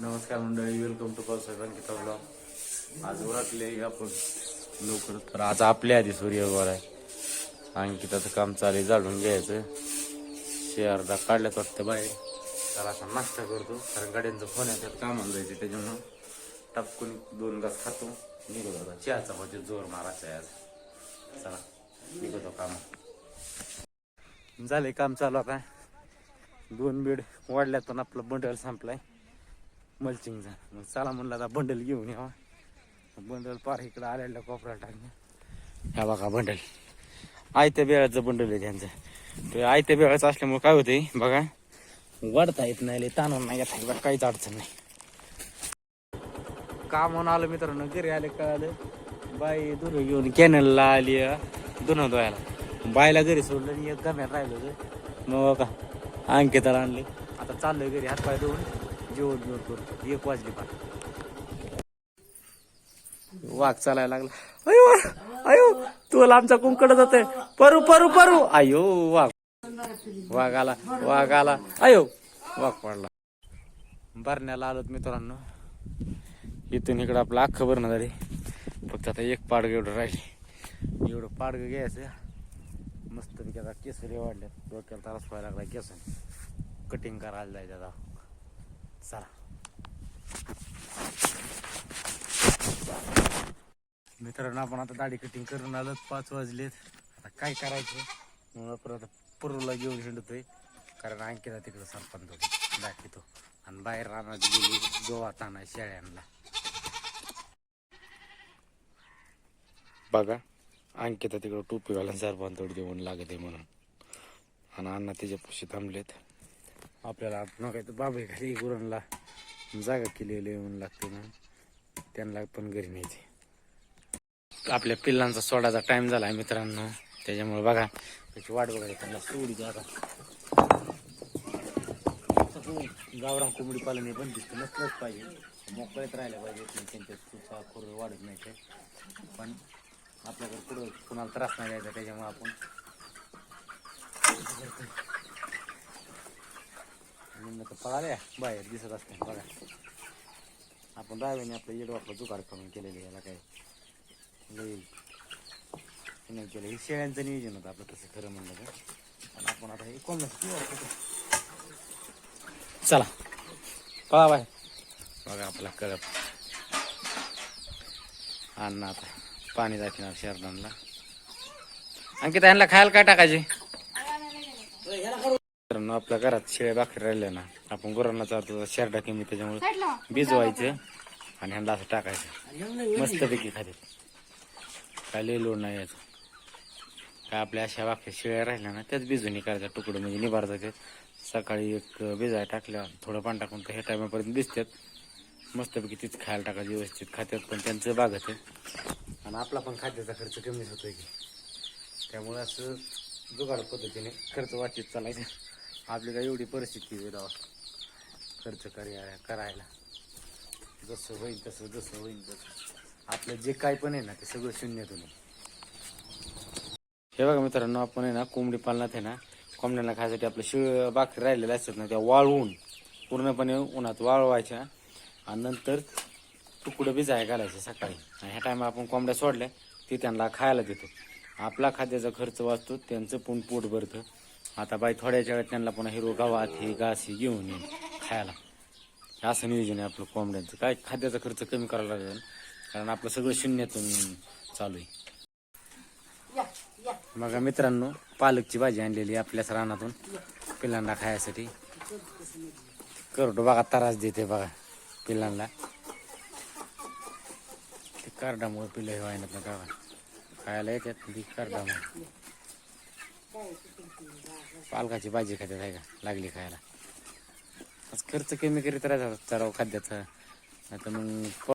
नमस्कार मंडळी welcome to पावसाहेब अंकिता ब्लॉग आज उरातले आपण लवकर. तर आज आपल्या आधी सूर्य उभार आहे. अंकिताचं काम चालू आहे, घ्यायचं घ्यायचं. शेअरदा काढल्यात वाटतं बाहेर. तर आता नाश्ता करतो. कारण गाड्यांचा फोन आहे त्यात कामाला जायचं त्याच्यामुळं. टापकून दोन घास खातो. निघत होता चहाचा म्हणजे जोर मारायचा आहे आज. चला निघतो काम. झाले काम चालू आता. दोन बेड वाढल्यातून पण आपलं बंडल संपलाय. मल्चिंगचा मग चला म्हणलं आता बंडल घेऊन यावा. बंडल पार इकडं आलेला कोपऱ्याला टाकलं ह्या बघा बंडल आयत्या बेळाचं बंडल आहे त्यांचं. ते आयत्या बेळाचं असल्यामुळे काय होतंय बघा. वाढता येत नाही ताणून नाही येत बघा काहीच अडचण नाही. कामून आलो आलं मित्रांनो घरी आले कळालं. बाई दुर घेऊन कॅनलला आली धुणं धुवायला. बायला घरी सोडलं आणि एक गम्यात राहिलं होतं मग बघा अंकिताला आणले. आता चाललोय घरी हात पाय धुवून. जेवण जेवण करतो एक वाजली पार वाघ चालायला लागला. अयो अयो तुला आमचा कुंकड आहे परू परू परू. अयो वाघ. वाघ आला वाघ आला. अयो वाघ पडला. भरण्याला आलोत मित्रांनो. इथून इकडं आपलं अख्खं भरणं झाले. फक्त आता एक पाडगं एवढं राहिले. एवढं पाडगं घ्यायचं. मस्त पैकी आता केसरी वाढल्यात. डोक्याला त्रास व्हायला लागला केस कटिंग करायला जायचं आता. चला. मित्रांनो आपण आता दाढी कटिंग करून आलो पाच वाजलेत. आता काय करायचं? म्हणून परत आता घेऊन हिंडतोय. कारण अंकिता तिकडं सरपंच दाखवतो. आणि बाहेर रानात गेली गोवा ताना शेळ्यांना. बघा अंकिता तिकडं टोपी घालून सरपंच थोडी देऊन लागत आहे म्हणून. आणि अण्णा तिच्या पुशी थांबलेत. आपल्याला न काय तर बाबा घरी गुरांना जागा केलेली येऊन लागते ना. त्यांना पण घरी न्यायचे. आपल्या पिल्लांचा सोडाचा टाइम झाला मित्रांनो. त्याच्यामुळे बघा त्याची वाट बघायची त्यांना सोडी जागा गावरान कोंबडी पालन हे पण दिसतं. नसलंच पाहिजे. मोकळ्यात राहिल्या पाहिजे. त्यांच्या चुका खोर वाढत नाही ते. पण आपल्याकडे पुढं कुणाला त्रास नाही द्यायचा. त्याच्यामुळे आपण निम्न तर पळाल्या बाहेर दिसत असते बघा आपण राहावेने आपलं येड वापलं जुगाड करून केलेलं याला काय लई नाही केलं. हे शेळ्यांचं नियोजन होतं आपलं तसं खरं म्हणलं तर. आपण आता हे कोण चला पळा बाहेर. बघा आपला कळप. अन्न आता पाणी दाखवणार शरदांना आणखी त्यांना खायला काय टाकायचे? मित्रांनो आपल्या घरात शेळ्या बाकी राहिल्या ना आपण गुरांना चालतो शेरडा कमी त्याच्यामुळे भिजवायचं आणि ह्यांना असं टाकायचं. मस्तपैकी खाते काय लई लोड नाही याचं. काय आपल्या अशा वाक्या शेळ्या राहिल्या ना त्याच भिजून करायचा तुकडं म्हणजे निभार जाते सकाळी एक भिजाय टाकल्या थोडं पाणी टाकून तर ह्या टायमापर्यंत भिजतात. मस्तपैकी तीच खायला टाकायचं व्यवस्थित. खात्यात पण त्यांचं बागत आहे आणि आपला पण खाद्याचा खर्च कमीच होतोय की. त्यामुळे असं जुगाड पद्धतीने खर्च वाचित चालायचं. आपली काय एवढी परिस्थिती आहे राव. खर्च करायला करायला. जसं होईल तसं जसं होईल तसं. आपलं जे काय पण आहे ना ते सगळं शून्यातून हे बघा मित्रांनो आपण आहे ना कोंबडी पालनात आहे ना कोंबड्यांना खायसाठी आपलं शिळ बाकी राहिलेल्या असतात ना त्या वाळवून पूर्णपणे उन्हात वाळवायच्या. आणि नंतर तुकडं भिजाय घालायचं सकाळी. आणि ह्या टायमा आपण कोंबड्या सोडल्या ते त्यांना खायला देतो. आपला खाद्याचा खर्च वाचतो त्यांचं पण पोट भरतं. आता बाई थोड्याच्या वेळात त्यांना पुन्हा हिरो गावात हे घास हे घेऊन येईन खायला. असं नियोजन आहे आपलं कोंबड्यांचं. काय खाद्याचा खर्च कमी करायला लागेल कारण आपलं सगळं शून्यातून चालू आहे. मग मित्रांनो पालकची भाजी आणलेली आपल्याच रानातून पिल्लांना खायसाठी. करडो बघा त्रास देते बघा पिल्लांना. ते कार्डामुळे पिल्लं हे व्हायला ना का खायला येतात ती कार्डामुळे. पालकाची भाजी खात्यात आहे का? लागली खायला. आज खर्च कमी करीत राहतात चराव खाद्याचा. नाही तर मग